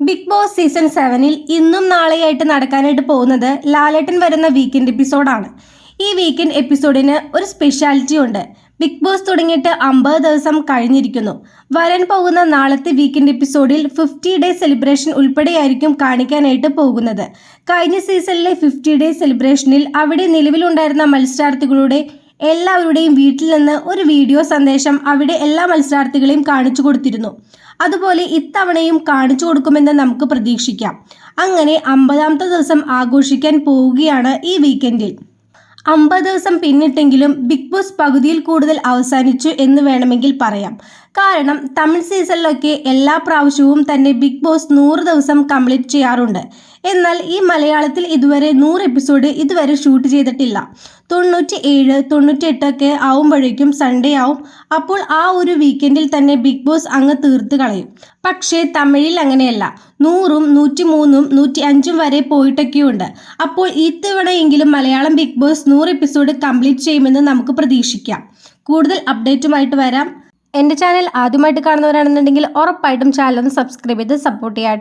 Big boss season സെവനിൽ ഇന്നും നാളെയായിട്ട് നടക്കാനായിട്ട് പോകുന്നത് ലാലേട്ടൻ വരുന്ന വീക്കെൻഡ് എപ്പിസോഡാണ് ഈ വീക്കെൻഡ് എപ്പിസോഡിന് ഒരു സ്പെഷ്യാലിറ്റി ഉണ്ട്. ബിഗ് ബോസ് തുടങ്ങിയിട്ട് അമ്പത് ദിവസം കഴിഞ്ഞിരിക്കുന്നു. വരാൻ പോകുന്ന നാളത്തെ വീക്കെൻഡ് എപ്പിസോഡിൽ ഫിഫ്റ്റി ഡേ സെലിബ്രേഷൻ ഉൾപ്പെടെയായിരിക്കും കാണിക്കാനായിട്ട് പോകുന്നത്. കഴിഞ്ഞ സീസണിലെ ഫിഫ്റ്റി ഡേ സെലിബ്രേഷനിൽ അവിടെ നിലവിലുണ്ടായിരുന്ന മത്സരാർത്ഥികളുടെ എല്ലാവരുടെയും വീട്ടിൽ നിന്ന് ഒരു വീഡിയോ സന്ദേശം അവിടെ എല്ലാ മത്സരാർത്ഥികളെയും കാണിച്ചു കൊടുത്തിരുന്നു. അതുപോലെ ഇത്തവണയും കാണിച്ചു കൊടുക്കുമെന്ന് നമുക്ക് പ്രതീക്ഷിക്കാം. അങ്ങനെ അമ്പതാമത്തെ ദിവസം ആഘോഷിക്കാൻ പോവുകയാണ് ഈ വീക്കെൻഡിൽ അമ്പത് ദിവസം പിന്നിട്ടെങ്കിലും ബിഗ് ബോസ് പകുതിയിൽ കൂടുതൽ അവസാനിച്ചു എന്ന് വേണമെങ്കിൽ പറയാം. കാരണം തമിഴ് സീസണിലൊക്കെ എല്ലാ പ്രാവശ്യവും തന്നെ ബിഗ് ബോസ് നൂറ് ദിവസം കംപ്ലീറ്റ് ചെയ്യാറുണ്ട്. എന്നാൽ ഈ മലയാളത്തിൽ ഇതുവരെ നൂറ് എപ്പിസോഡ് ഇതുവരെ ഷൂട്ട് ചെയ്തിട്ടില്ല. തൊണ്ണൂറ്റി ഏഴ് തൊണ്ണൂറ്റി എട്ടൊക്കെ ആവുമ്പോഴേക്കും സൺഡേ ആവും. അപ്പോൾ ആ ഒരു വീക്കെൻഡിൽ തന്നെ ബിഗ് ബോസ് അങ്ങ് തീർത്ത് കളയും. പക്ഷേ തമിഴിൽ അങ്ങനെയല്ല. നൂറും നൂറ്റി മൂന്നും നൂറ്റി അഞ്ചും വരെ പോയിട്ടൊക്കെയുണ്ട്. അപ്പോൾ ഇത്തവണയെങ്കിലും മലയാളം ബിഗ് ബോസ് നൂറ് എപ്പിസോഡ് കംപ്ലീറ്റ് ചെയ്യുമെന്ന് നമുക്ക് പ്രതീക്ഷിക്കാം. കൂടുതൽ അപ്ഡേറ്റുമായിട്ട് വരാം. എന്റെ ചാനൽ ആദ്യമായിട്ട് കാണുന്നവരാണെന്നുണ്ടെങ്കിൽ ഉറപ്പായിട്ടും ചാനൽ ഒന്ന് സബ്സ്ക്രൈബ് ചെയ്ത് സപ്പോർട്ട് ചെയ്യാം